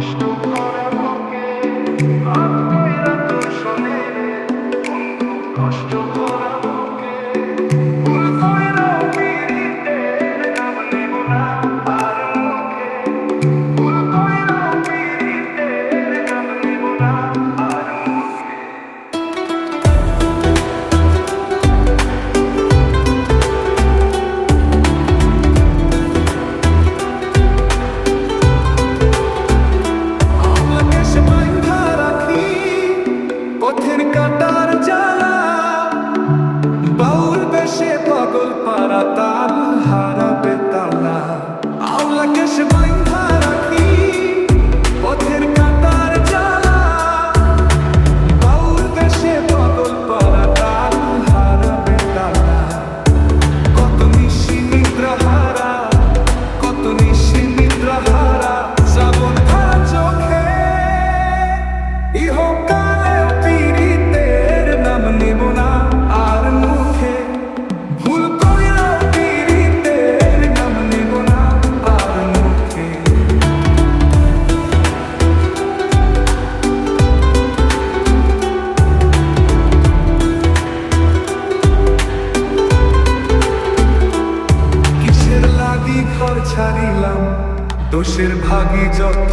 কষ্ট ভরা ছাড়িলাম দোষের ভাগি যত